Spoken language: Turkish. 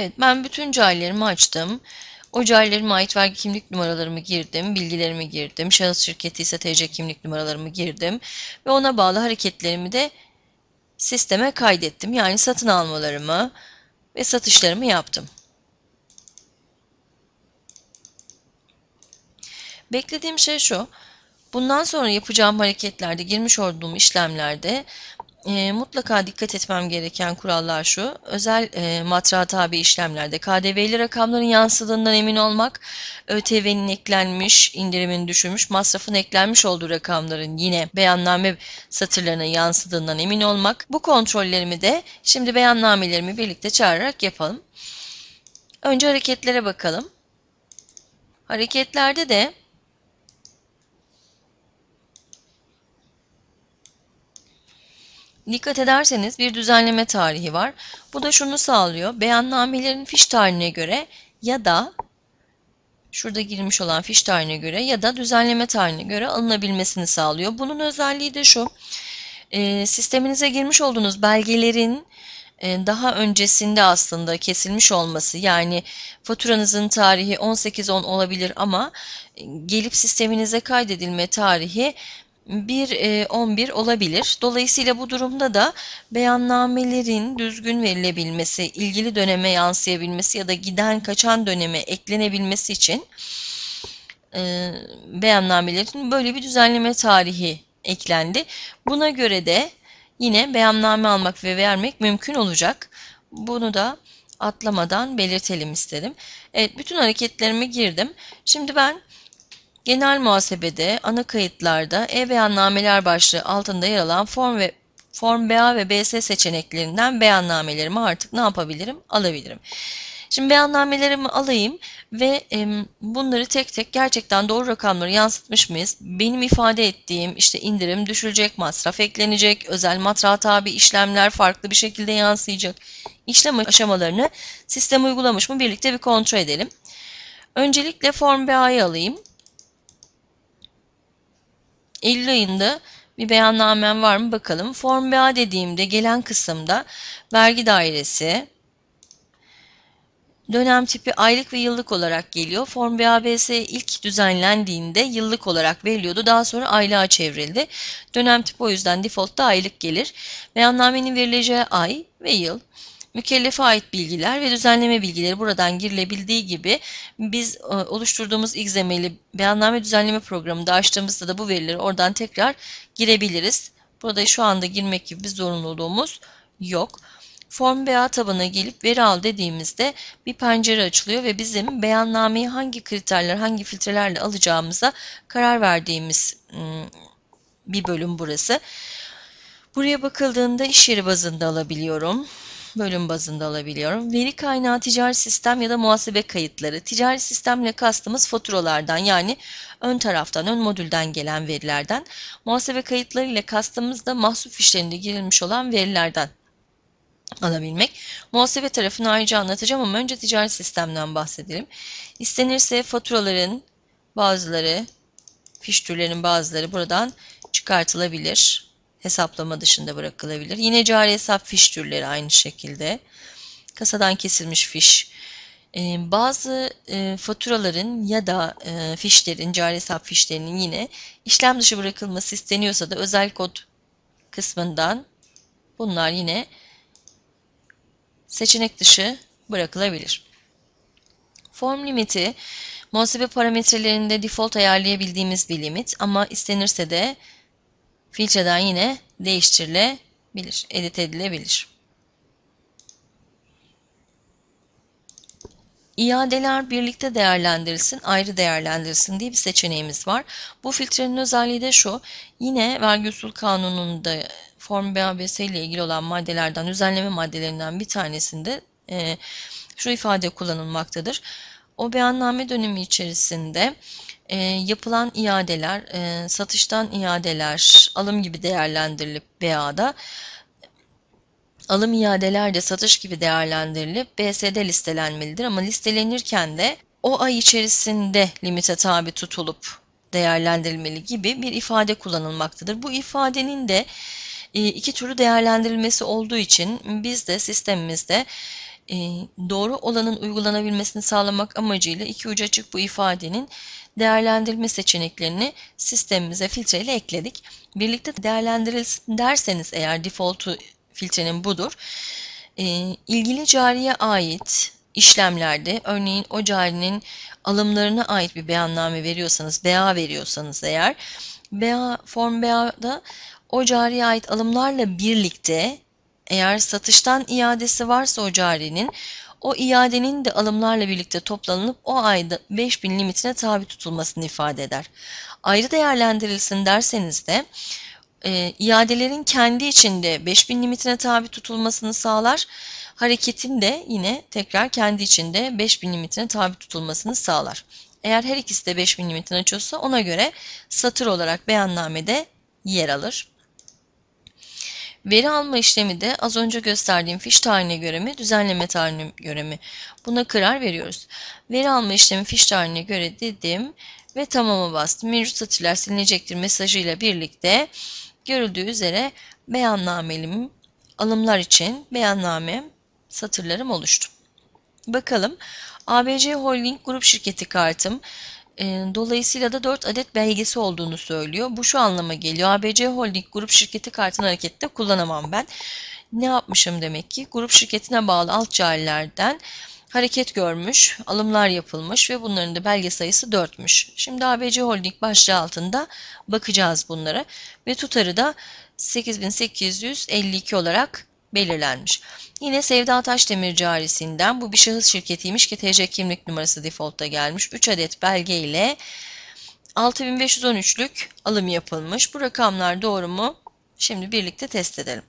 Evet ben bütün carilerimi açtım. O carilerime ait vergi kimlik numaralarımı girdim, bilgilerimi girdim, şahıs şirketi ise TC kimlik numaralarımı girdim ve ona bağlı hareketlerimi de sisteme kaydettim. Yani satın almalarımı ve satışlarımı yaptım. Beklediğim şey şu. Bundan sonra yapacağım hareketlerde, girmiş olduğum işlemlerde e, mutlaka dikkat etmem gereken kurallar şu. Özel e, matrağa tabi işlemlerde KDV'li rakamların yansıdığından emin olmak, ÖTV'nin eklenmiş, indirimin düşürmüş, masrafın eklenmiş olduğu rakamların yine beyanname satırlarına yansıdığından emin olmak. Bu kontrollerimi de şimdi beyannamelerimi birlikte çağırarak yapalım. Önce hareketlere bakalım. Hareketlerde de Dikkat ederseniz bir düzenleme tarihi var. Bu da şunu sağlıyor. Beyannamelerin fiş tarihine göre ya da şurada girmiş olan fiş tarihine göre ya da düzenleme tarihine göre alınabilmesini sağlıyor. Bunun özelliği de şu. E, sisteminize girmiş olduğunuz belgelerin e, daha öncesinde aslında kesilmiş olması yani faturanızın tarihi 18-10 olabilir ama e, gelip sisteminize kaydedilme tarihi 1.11 e, olabilir. Dolayısıyla bu durumda da beyannamelerin düzgün verilebilmesi, ilgili döneme yansıyabilmesi ya da giden kaçan döneme eklenebilmesi için e, beyannamelerin böyle bir düzenleme tarihi eklendi. Buna göre de yine beyanname almak ve vermek mümkün olacak. Bunu da atlamadan belirtelim istedim. Evet bütün hareketlerime girdim. Şimdi ben Genel muhasebede, ana kayıtlarda e-beyannameler başlığı altında yer alan form ve Form BA ve BS seçeneklerinden beyannamelerimi artık ne yapabilirim? Alabilirim. Şimdi beyannamelerimi alayım ve e, bunları tek tek gerçekten doğru rakamları yansıtmış mıyız? Benim ifade ettiğim işte indirim, düşülecek masraf eklenecek, özel matrağa tabi işlemler farklı bir şekilde yansıyacak. İşlem aşamalarını sistem uygulamış mı birlikte bir kontrol edelim. Öncelikle Form BA'yı alayım. Eylül ayında bir beyannamem var mı bakalım. Form BA dediğimde gelen kısımda vergi dairesi, dönem tipi aylık ve yıllık olarak geliyor. Form BABS ilk düzenlendiğinde yıllık olarak veriliyordu. Daha sonra aylığa çevrildi. Dönem tipi o yüzden default'ta aylık gelir. Beyannamenin verileceği ay ve yıl mükellefe ait bilgiler ve düzenleme bilgileri buradan girilebildiği gibi biz e, oluşturduğumuz XML'i beyanname düzenleme programında açtığımızda da bu verileri oradan tekrar girebiliriz. Burada şu anda girmek gibi bir zorunluluğumuz yok. Form BA tabanına gelip veri al dediğimizde bir pencere açılıyor ve bizim beyannameyi hangi kriterler, hangi filtrelerle alacağımıza karar verdiğimiz bir bölüm burası. Buraya bakıldığında iş yeri bazında alabiliyorum bölüm bazında alabiliyorum. Veri kaynağı ticari sistem ya da muhasebe kayıtları. Ticari sistemle kastımız faturalardan yani ön taraftan, ön modülden gelen verilerden. Muhasebe kayıtları ile kastımız da mahsup fişlerinde girilmiş olan verilerden alabilmek. Muhasebe tarafını ayrıca anlatacağım ama önce ticari sistemden bahsedelim. İstenirse faturaların bazıları, fiş türlerinin bazıları buradan çıkartılabilir hesaplama dışında bırakılabilir. Yine cari hesap fiş türleri aynı şekilde. Kasadan kesilmiş fiş. Ee, bazı e, faturaların ya da e, fişlerin, cari hesap fişlerinin yine işlem dışı bırakılması isteniyorsa da özel kod kısmından bunlar yine seçenek dışı bırakılabilir. Form limiti muhasebe parametrelerinde default ayarlayabildiğimiz bir limit ama istenirse de filtreden yine değiştirilebilir, edit edilebilir. İadeler birlikte değerlendirilsin, ayrı değerlendirilsin diye bir seçeneğimiz var. Bu filtrenin özelliği de şu. Yine vergi usul kanununda Form BABS ile ilgili olan maddelerden, düzenleme maddelerinden bir tanesinde e, şu ifade kullanılmaktadır. O beyanname dönemi içerisinde e, yapılan iadeler, e, satıştan iadeler, alım gibi değerlendirilip BA'da alım iadeler de satış gibi değerlendirilip BS'de listelenmelidir. Ama listelenirken de o ay içerisinde limite tabi tutulup değerlendirilmeli gibi bir ifade kullanılmaktadır. Bu ifadenin de e, iki türlü değerlendirilmesi olduğu için biz de sistemimizde e, doğru olanın uygulanabilmesini sağlamak amacıyla iki ucu açık bu ifadenin değerlendirme seçeneklerini sistemimize filtreyle ekledik. Birlikte değerlendirilsin derseniz eğer default'u filtrenin budur. E, ilgili cariye ait işlemlerde örneğin o carinin alımlarına ait bir beyanname veriyorsanız, BA veriyorsanız eğer BA, form BA'da o cariye ait alımlarla birlikte eğer satıştan iadesi varsa o carinin o iadenin de alımlarla birlikte toplanıp o ayda 5000 limitine tabi tutulmasını ifade eder. Ayrı değerlendirilsin derseniz de e, iadelerin kendi içinde 5000 limitine tabi tutulmasını sağlar. Hareketin de yine tekrar kendi içinde 5000 limitine tabi tutulmasını sağlar. Eğer her ikisi de 5000 limitini açıyorsa ona göre satır olarak beyannamede yer alır. Veri alma işlemi de az önce gösterdiğim fiş tarihine göre mi, düzenleme tarihine göre mi? Buna karar veriyoruz. Veri alma işlemi fiş tarihine göre dedim ve tamama bastım. Mevcut satırlar silinecektir mesajıyla birlikte görüldüğü üzere beyannamelim alımlar için beyanname satırlarım oluştu. Bakalım ABC Holding grup şirketi kartım dolayısıyla da 4 adet belgesi olduğunu söylüyor. Bu şu anlama geliyor. ABC Holding grup şirketi kartını harekette kullanamam ben. Ne yapmışım demek ki? Grup şirketine bağlı alt carilerden hareket görmüş, alımlar yapılmış ve bunların da belge sayısı 4'müş. Şimdi ABC Holding başlığı altında bakacağız bunlara ve tutarı da 8852 olarak belirlenmiş. Yine Sevda Taşdemir carisinden bu bir şahıs şirketiymiş ki TC kimlik numarası default'ta gelmiş. 3 adet belge ile 6513'lük alım yapılmış. Bu rakamlar doğru mu? Şimdi birlikte test edelim.